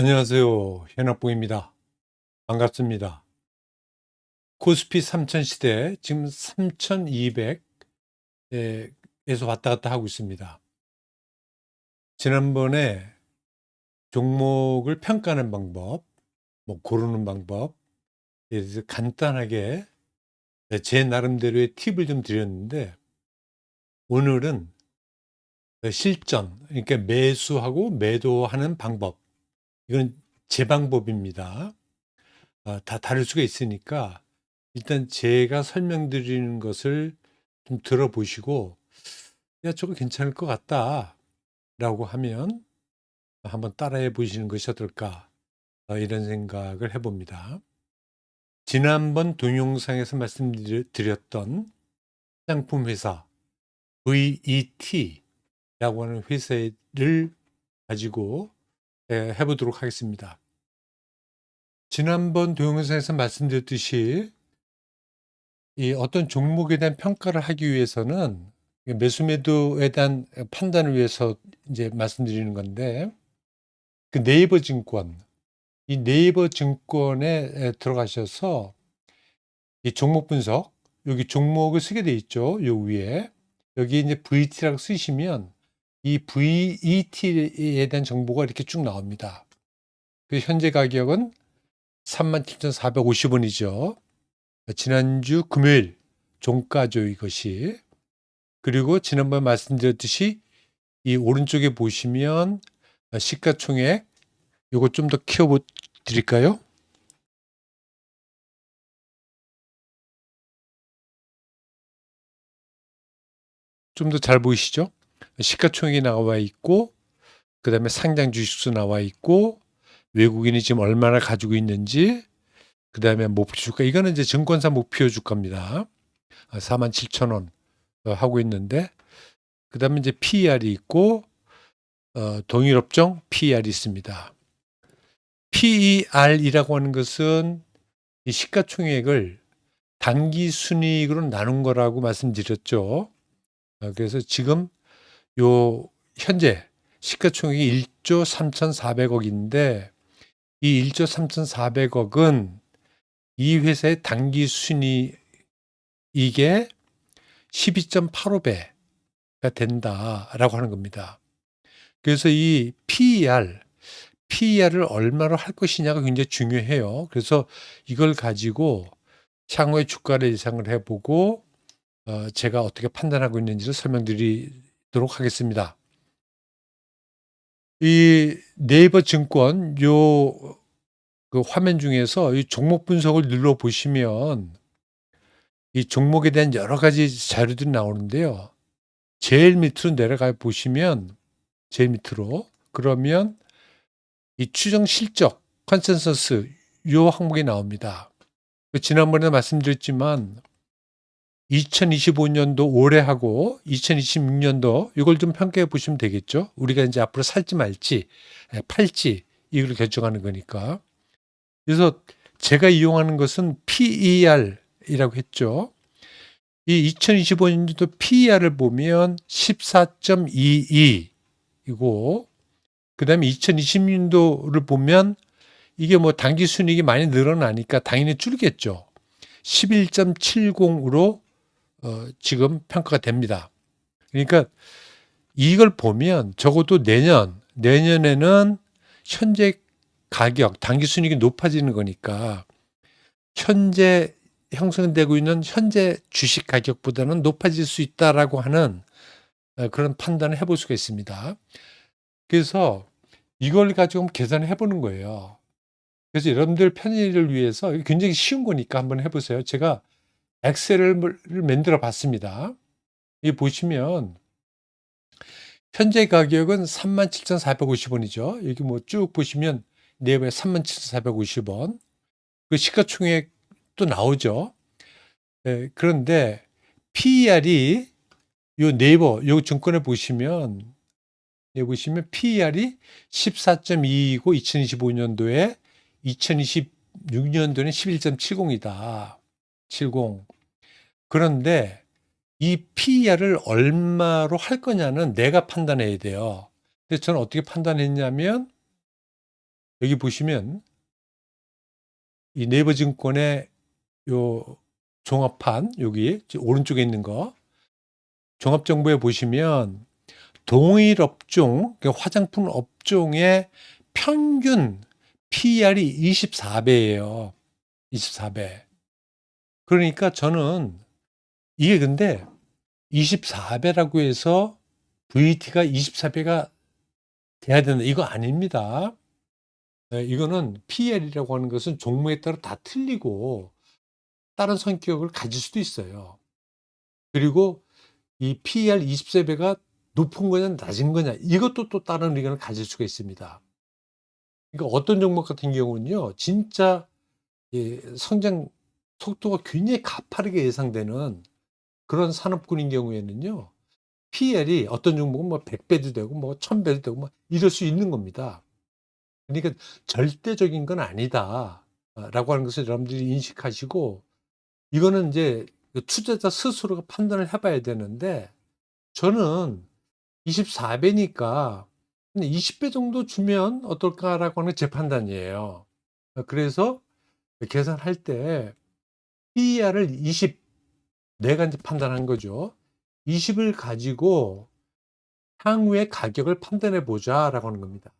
안녕하세요. 현학봉입니다. 반갑습니다. 코스피 3000 시대 지금 3200 에, 에서 왔다 갔다 하고 있습니다. 지난번에 종목을 평가하는 방법, 뭐 고르는 방법, 에 대해서 간단하게 제 나름대로의 팁을 좀 드렸는데 오늘은 실전, 그러니까 매수하고 매도하는 방법, 이건 제 방법입니다. 아, 다 다를 수가 있으니까 일단 제가 설명드리는 것을 좀 들어보시고 야 저거 괜찮을 것 같다 라고 하면 한번 따라해 보시는 것이 어떨까 어, 이런 생각을 해봅니다. 지난번 동영상에서 말씀드렸던 화장품 회사 VET라고 하는 회사를 가지고 예, 해보도록 하겠습니다. 지난번 동영상에서 말씀드렸듯이 이 어떤 종목에 대한 평가를 하기 위해서는 매수 매도에 대한 판단을 위해서 이제 말씀드리는 건데 그 네이버 증권 이 네이버 증권에 들어가셔서 이 종목 분석 여기 종목을 쓰게 돼 있죠. 요 위에 여기 이제 VT라고 쓰시면 이 VET에 대한 정보가 이렇게 쭉 나옵니다. 그 현재 가격은 37,450원이죠. 지난주 금요일 종가죠 이것이. 그리고 지난번 말씀드렸듯이 이 오른쪽에 보시면 시가총액 이거 좀 더 키워 드릴까요? 좀 더 잘 보이시죠? 시가총액이 나와 있고 그다음에 상장 주식수 나와 있고 외국인이 지금 얼마나 가지고 있는지 그다음에 목표 주가 이거는 이제 증권사 목표 주가입니다. 4만 7천 원 어, 하고 있는데 그다음에 이제 PER이 있고 어, 동일 업종 PER이 있습니다. PER이라고 하는 것은 이 시가총액을 단기 순이익으로 나눈 거라고 말씀드렸죠. 어, 그래서 지금 요 현재 시가총액이 1조 3,400억인데 이 1조 3,400억은 이 회사의 단기 순이 이게 12.85배가 된다라고 하는 겁니다. 그래서 이 PER, PER을 얼마로 할 것이냐가 굉장히 중요해요. 그래서 이걸 가지고 향후의 주가를 예상을 해보고 어, 제가 어떻게 판단하고 있는지를 설명드리 도록 하겠습니다. 이 네이버 증권 요 그 화면 중에서 이 종목 분석을 눌러 보시면 이 종목에 대한 여러 가지 자료들이 나오는데요. 제일 밑으로 내려가 보시면 제일 밑으로 그러면 이 추정 실적 컨센서스 요 항목이 나옵니다. 그 지난번에 말씀드렸지만 2025년도 올해 하고 2026년도 이걸 좀 평가해 보시면 되겠죠. 우리가 이제 앞으로 살지 말지 예, 팔지 이걸 결정하는 거니까. 그래서 제가 이용하는 것은 PER이라고 했죠. 이 2025년도 PER을 보면 14.22이고 그다음에 2026년도를 보면 이게 뭐 단기 순이익이 많이 늘어나니까 당연히 줄겠죠. 11.70으로 어, 지금 평가가 됩니다. 그러니까 이걸 보면 적어도 내년, 내년에는 현재 가격, 단기 순이익이 높아지는 거니까 현재 형성되고 있는 현재 주식 가격보다는 높아질 수 있다라고 하는 어, 그런 판단을 해볼 수가 있습니다. 그래서 이걸 가지고 계산을 해보는 거예요. 그래서 여러분들 편의를 위해서 굉장히 쉬운 거니까 한번 해보세요. 제가 엑셀을 만들어 봤습니다. 이 보시면 현재 가격은 37,450원이죠. 여기 뭐 쭉 보시면 네이버에 37,450원. 그 시가총액 또 나오죠. 네, 그런데 PER이 요 네이버 요 증권에 보시면 여기 보시면 PER이 14.2이고 2025년도에 2026년도는 11.70이다. 70. 그런데 이 PER을 얼마로 할 거냐는 내가 판단해야 돼요. 근데 저는 어떻게 판단했냐면 여기 보시면 이 네이버 증권의 요 종합판 여기 오른쪽에 있는 거 종합 정보에 보시면 동일 업종 그러니까 화장품 업종의 평균 PER이 24배예요. 24배. 그러니까 저는 이게 근데 24배라고 해서 VT가 24배가 돼야 된다. 이거 아닙니다. 네, 이거는 PL이라고 하는 것은 종목에 따라 다 틀리고 다른 성격을 가질 수도 있어요. 그리고 이 PER 24배가 높은 거냐 낮은 거냐 이것도 또 다른 의견을 가질 수가 있습니다. 그러니까 어떤 종목 같은 경우는요. 진짜 예, 성장 속도가 굉장히 가파르게 예상되는 그런 산업군인 경우에는요. PL이 어떤 종목은 뭐 100배도 되고 뭐 1000배도 되고 뭐 이럴 수 있는 겁니다. 그러니까 절대적인 건 아니다. 아, 라고 하는 것을 여러분들이 인식하시고 이거는 이제 그 투자자 스스로가 판단을 해 봐야 되는데 저는 24배니까 20배 정도 주면 어떨까라고 하는 제 판단이에요. 그래서 계산할 때 PER을 20 내가 이제 판단한 거죠. 20을 가지고 향후의 가격을 판단해 보자 라고 하는 겁니다.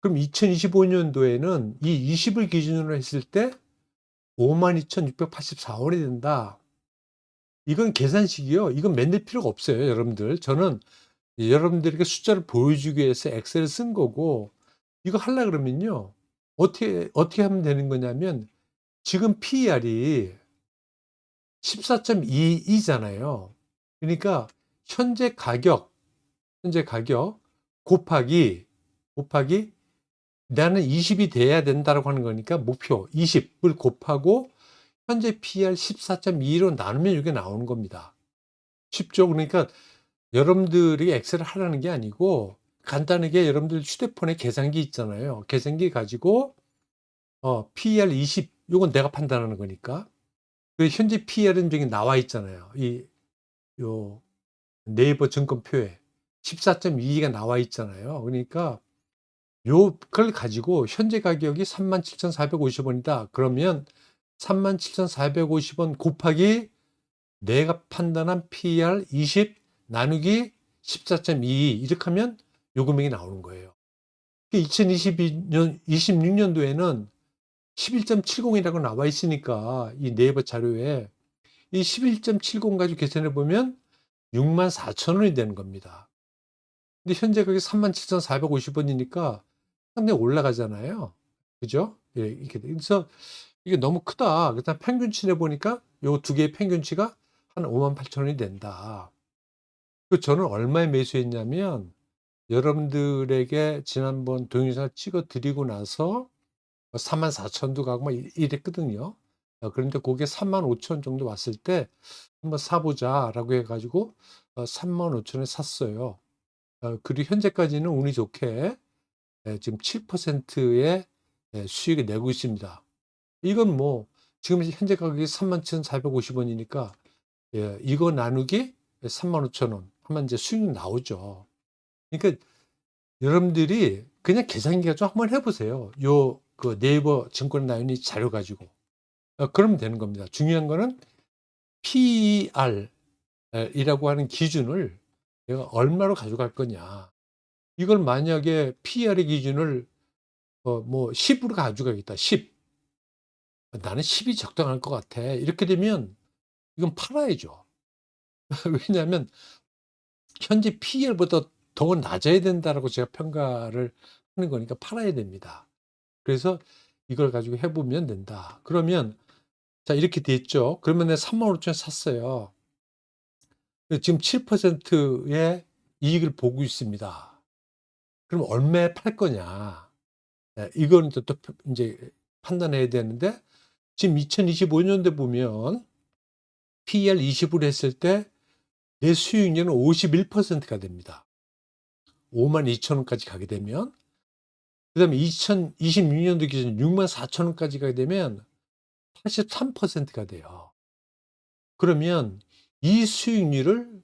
그럼 2025년도에는 이 20을 기준으로 했을 때 52,684원이 된다. 이건 계산식이요. 이건 맨날 필요가 없어요, 여러분들. 저는 여러분들에게 숫자를 보여주기 위해서 엑셀을 쓴 거고 이거 하려 그러면요. 어떻게 어떻게 하면 되는 거냐면 지금 PER이 14.22잖아요. 그러니까 현재 가격 현재 가격 곱하기 곱하기 나는 20이 돼야 된다라고 하는 거니까 목표 20을 곱하고 현재 PER 14.22로 나누면 이게 나오는 겁니다. 쉽죠? 그러니까 여러분들이 엑셀을 하라는 게 아니고 간단하게 여러분들 휴대폰에 계산기 있잖아요. 계산기 가지고 어, PER 20 요건 내가 판단하는 거니까. 그 현재 PER은 저기 나와 있잖아요. 이 요 네이버 증권표에 14.22가 나와 있잖아요. 그러니까 요걸 가지고 현재 가격이 37,450원이다. 그러면 37,450원 곱하기 내가 판단한 PER 20 나누기 14.22 이렇게 하면 요 금액이 나오는 거예요. 2022년 26년도에는 11.70이라고 나와 있으니까 이 네이버 자료에 이 11.70 가지고 계산해 보면 6만 4천 원이 되는 겁니다. 근데 현재 가격이 37,450원이니까 상당히 올라가잖아요. 그죠? 예, 이렇게 그래서 이게 너무 크다. 그래서 평균치 내 보니까 요 두 개의 평균치가 한 5만 8천 원이 된다. 그 저는 얼마에 매수했냐면 여러분들에게 지난번 동영상을 찍어 드리고 나서 3만 4천도 가고 막 이랬거든요. 어, 그런데 그게 3만 5천 정도 왔을 때 한번 사보자라고 해가지고 3만 어, 5천에 샀어요. 어, 그리고 현재까지는 운이 좋게 예, 지금 7%의 예, 수익을 내고 있습니다. 이건 뭐 지금 현재 가격이 31,450원이니까 예, 이거 나누기 35,000원 하면 이제 수익이 나오죠. 그러니까 여러분들이 그냥 계산기가 좀 한번 해보세요. 요 그 네이버 증권 라인이 자료 가지고 어, 그러면 되는 겁니다. 중요한 거는 PER 이라고 하는 기준을 내가 얼마로 가져갈 거냐. 이걸 만약에 PER의 기준을 어, 뭐 10으로 가져가겠다. 10. 나는 10이 적당할 것 같아. 이렇게 되면 이건 팔아야죠. 왜냐하면 현재 PER보다 더 낮아야 된다라고 제가 평가를 하는 거니까 팔아야 됩니다. 그래서 이걸 가지고 해보면 된다. 그러면 자 이렇게 됐죠. 그러면 내가 3만 5천 샀어요. 지금 7%의 이익을 보고 있습니다. 그럼 얼마에 팔 거냐? 네, 이거는 또 이제 판단해야 되는데 지금 2025년도 보면 PER 20으로 했을 때 내 수익률은 51%가 됩니다. 5만 2천 원까지 가게 되면 그 다음에 2026년도 기준 6만 4천 원까지 가게 되면 83%가 돼요. 그러면 이 수익률을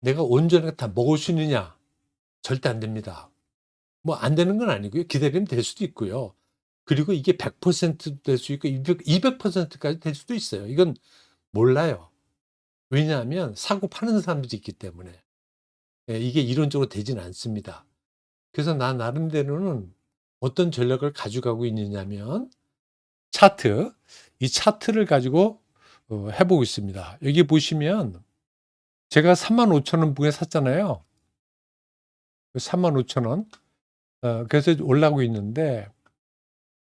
내가 온전하게 다 먹을 수 있느냐? 절대 안 됩니다. 뭐 안 되는 건 아니고요. 기다리면 될 수도 있고요. 그리고 이게 100%도 될 수 있고 200, 200%까지 될 수도 있어요. 이건 몰라요. 왜냐하면 사고 파는 사람들이 있기 때문에. 예, 이게 이론적으로 되진 않습니다. 그래서 나 나름대로는 어떤 전략을 가져가고 있느냐면 차트, 이 차트를 가지고 어, 해보고 있습니다. 여기 보시면 제가 35,000원 부에 샀잖아요. 35,000원. 어, 그래서 올라오고 있는데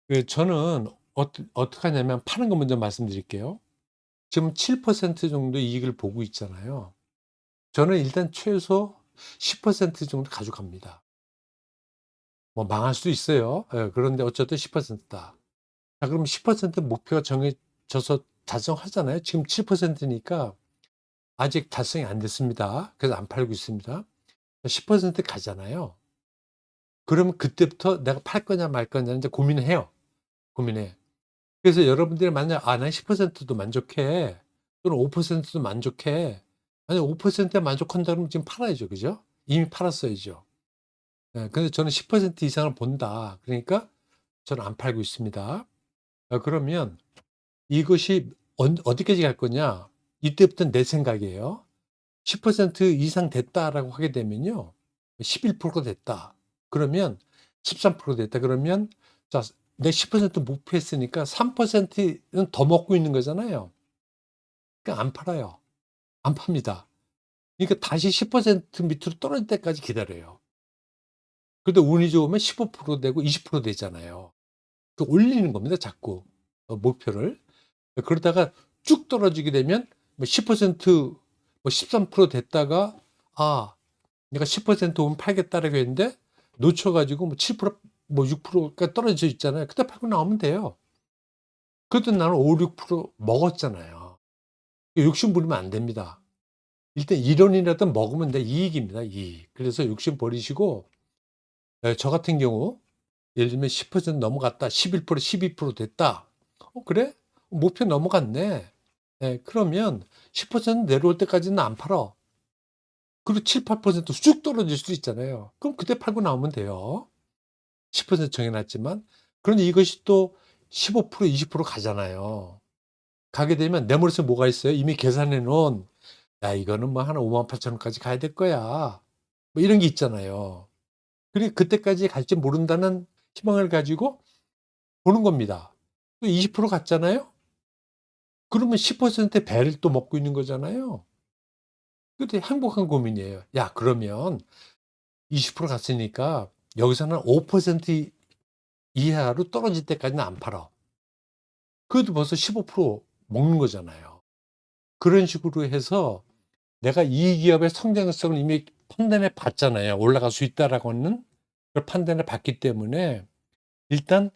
그 저는 어, 어떻게 하냐면 파는 거 먼저 말씀드릴게요. 지금 7% 정도 이익을 보고 있잖아요. 저는 일단 최소 10% 정도 가져갑니다. 뭐 망할 수도 있어요. 예, 그런데 어쨌든 10%다. 자, 그럼 10% 목표가 정해져서 달성하잖아요. 지금 7%니까 아직 달성이 안 됐습니다. 그래서 안 팔고 있습니다. 10% 가잖아요. 그러면 그때부터 내가 팔 거냐 말 거냐 이제 고민을 해요. 고민해. 그래서 여러분들이 만약 아, 난 10%도 만족해. 또는 5%도 만족해. 아니 5%에 만족한다 그러면 지금 팔아야죠. 그죠? 이미 팔았어야죠. 예, 근데 저는 10% 이상을 본다. 그러니까 저는 안 팔고 있습니다. 아, 그러면 이것이 언- 어디까지 갈 거냐? 이때부터 내 생각이에요. 10% 이상 됐다라고 하게 되면요. 11% 됐다. 그러면 13% 됐다. 그러면 자, 내 10% 목표했으니까 3%는 더 먹고 있는 거잖아요. 그러니까 안 팔아요. 안 팝니다. 그러니까 다시 10% 밑으로 떨어질 때까지 기다려요. 근데 운이 좋으면 15% 되고 20% 되잖아요. 그 올리는 겁니다. 자꾸 어, 목표를. 그러다가 쭉 떨어지게 되면 뭐 10%, 뭐13% 됐다가 아 내가 10% 오면 팔겠다라고 했는데 놓쳐가지고 뭐 7%, 뭐 6%가 떨어져 있잖아요. 그때 팔고 나오면 돼요. 그래도 나는 5, 6% 먹었잖아요. 욕심 부리면 안 됩니다. 일단 1원이라도 먹으면 돼 이익입니다. 이익. 그래서 욕심 버리시고 예, 저 같은 경우 예를 들면 10% 넘어갔다. 11%, 12% 됐다. 어, 그래? 목표 넘어갔네. 예, 그러면 10% 내려올 때까지는 안 팔아. 그리고 7, 8%쑥 떨어질 수도 있잖아요. 그럼 그때 팔고 나오면 돼요. 10% 정해놨지만. 그런데 이것이 또 15%, 20% 가잖아요. 가게 되면 내 머릿속에 뭐가 있어요? 이미 계산해 놓은, 야, 이거는 뭐 한 5만 8천 원까지 가야 될 거야. 뭐 이런 게 있잖아요. 그러니까 그때까지 갈지 모른다는 희망을 가지고 보는 겁니다. 또 20% 갔잖아요? 그러면 10%의 배를 또 먹고 있는 거잖아요. 그때 행복한 고민이에요. 야, 그러면 20% 갔으니까 여기서는 5% 이하로 떨어질 때까지는 안 팔아. 그래도 벌써 15% 먹는 거잖아요. 그런 식으로 해서 내가 이 기업의 성장성을 이미 판단해 봤잖아요. 올라갈 수 있다라고 하는 걸 판단해 봤기 때문에 일단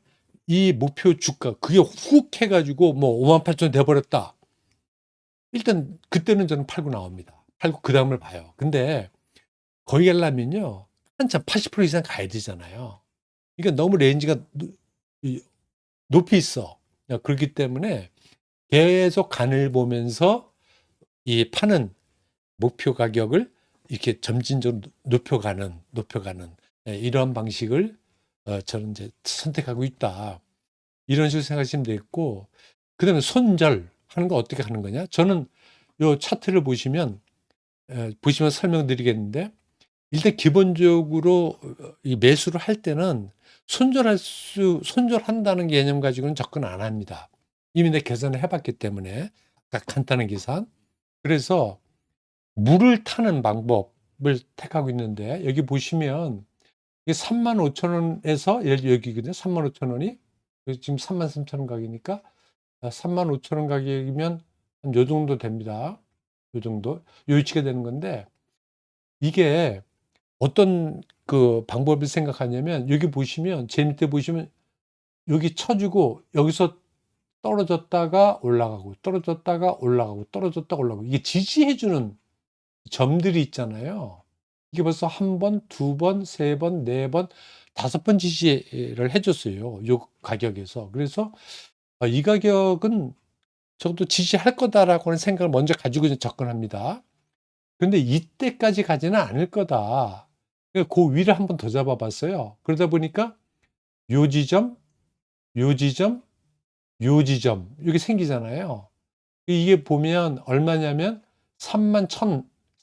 이 목표 주가 그게 훅 해가지고 뭐 5만 8천 돼버렸다. 일단 그때는 저는 팔고 나옵니다. 팔고 그 다음을 봐요. 근데 거기 가려면요 한참 80% 이상 가야 되잖아요. 그러니까 너무 레인지가 높이 있어. 그렇기 때문에 계속 간을 보면서 이 파는 목표 가격을 이렇게 점진적으로 높여가는 높여가는 예, 이러한 방식을 어, 저는 이제 선택하고 있다. 이런 식으로 생각하시면 되겠고, 그 다음에 손절 하는 거 어떻게 하는 거냐? 저는 요 차트를 보시면, 에, 보시면 설명드리겠는데, 일단 기본적으로 어, 이 매수를 할 때는 손절할 수, 손절한다는 개념 가지고는 접근 안 합니다. 이미 내 계산을 해봤기 때문에, 가- 간단한 계산. 그래서 물을 타는 방법을 택하고 있는데, 여기 보시면, 이게 35,000원에서 예를 들어 여기거든요. 35,000원이 지금 33,000원 가격이니까 35,000원 가격이면 한 요 정도 됩니다. 요 정도. 요 위치가 되는 건데 이게 어떤 그 방법을 생각하냐면 여기 보시면 제 밑에 보시면 여기 쳐주고 여기서 떨어졌다가 올라가고 떨어졌다가 올라가고 떨어졌다가 올라가고 이게 지지해주는 점들이 있잖아요. 이게 벌써 한 번, 두 번, 세 번, 네 번, 다섯 번 지시를 해줬어요. 요 가격에서. 그래서 아, 이 가격은 적어도 지지할 거다라고 하는 생각을 먼저 가지고 접근합니다. 근데 이때까지 가지는 않을 거다. 그 위를 한번 더 잡아 봤어요. 그러다 보니까 요 지점, 요 지점, 요 지점 이게 생기잖아요. 이게 보면 얼마냐면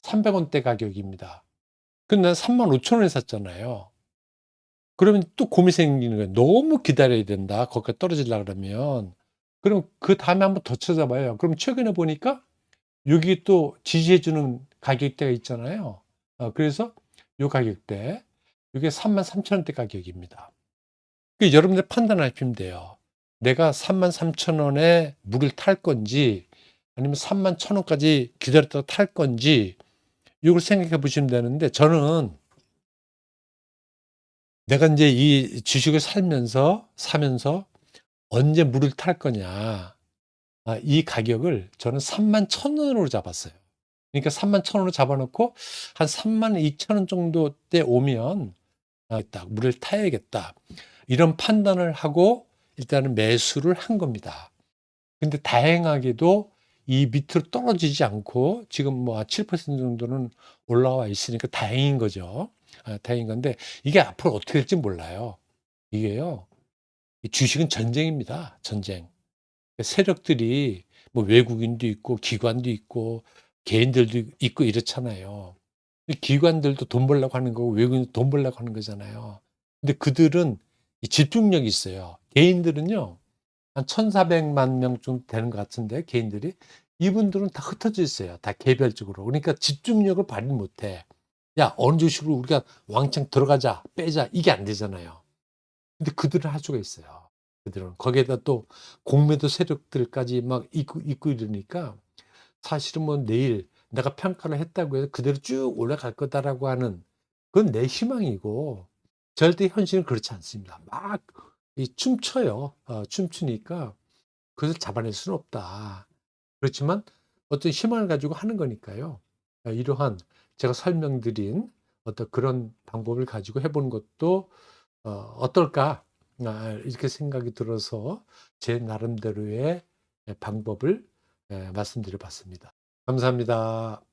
31,300원대 가격입니다. 근데 난 35,000원에 샀잖아요. 그러면 또 고민이 생기는 거예요. 너무 기다려야 된다. 거기가 떨어지려 그러면. 그럼 그 다음에 한번 더 찾아봐요. 그럼 최근에 보니까 여기 또 지지해 주는 가격대가 있잖아요. 어, 그래서 요 가격대 이게 33,000원대 가격입니다. 그 여러분들 판단하시면 돼요. 내가 33,000원에 물을 탈 건지 아니면 31,000원까지 기다렸다가 탈 건지 이걸 생각해 보시면 되는데 저는 내가 이제 이 주식을 살면서 사면서 언제 물을 탈 거냐. 아, 이 가격을 저는 31,000원으로 잡았어요. 그러니까 31,000원으로 잡아 놓고 한 32,000원 정도 때 오면 아, 딱 물을 타야겠다. 이런 판단을 하고 일단은 매수를 한 겁니다. 근데 다행하게도 이 밑으로 떨어지지 않고 지금 뭐 7% 정도는 올라와 있으니까 다행인 거죠. 아, 다행인 건데 이게 앞으로 어떻게 될지 몰라요. 이게요. 이 주식은 전쟁입니다. 전쟁. 세력들이 뭐 외국인도 있고 기관도 있고 개인들도 있고 이렇잖아요. 이 기관들도 돈 벌려고 하는 거고 외국인도 돈 벌려고 하는 거잖아요. 근데 그들은 이 집중력이 있어요. 개인들은요. 한 1,400만 명 정도 되는 것 같은데 개인들이 이분들은 다 흩어져 있어요. 다 개별적으로. 그러니까 집중력을 발휘 못 해. 야, 어느 주식으로 우리가 왕창 들어가자, 빼자. 이게 안 되잖아요. 근데 그들은 할 수가 있어요. 그들은. 거기에다 또 공매도 세력들까지 막 있고, 있고 이러니까 사실은 뭐 내일 내가 평가를 했다고 해서 그대로 쭉 올라갈 거다라고 하는 그건 내 희망이고 절대 현실은 그렇지 않습니다. 막 이 춤춰요. 어, 춤추니까 그것을 잡아낼 수는 없다. 그렇지만 어떤 희망을 가지고 하는 거니까요. 아, 이러한 제가 설명드린 어떤 그런 방법을 가지고 해보는 것도 어, 어떨까 아, 이렇게 생각이 들어서 제 나름대로의 방법을 예, 말씀드려 봤습니다. 감사합니다.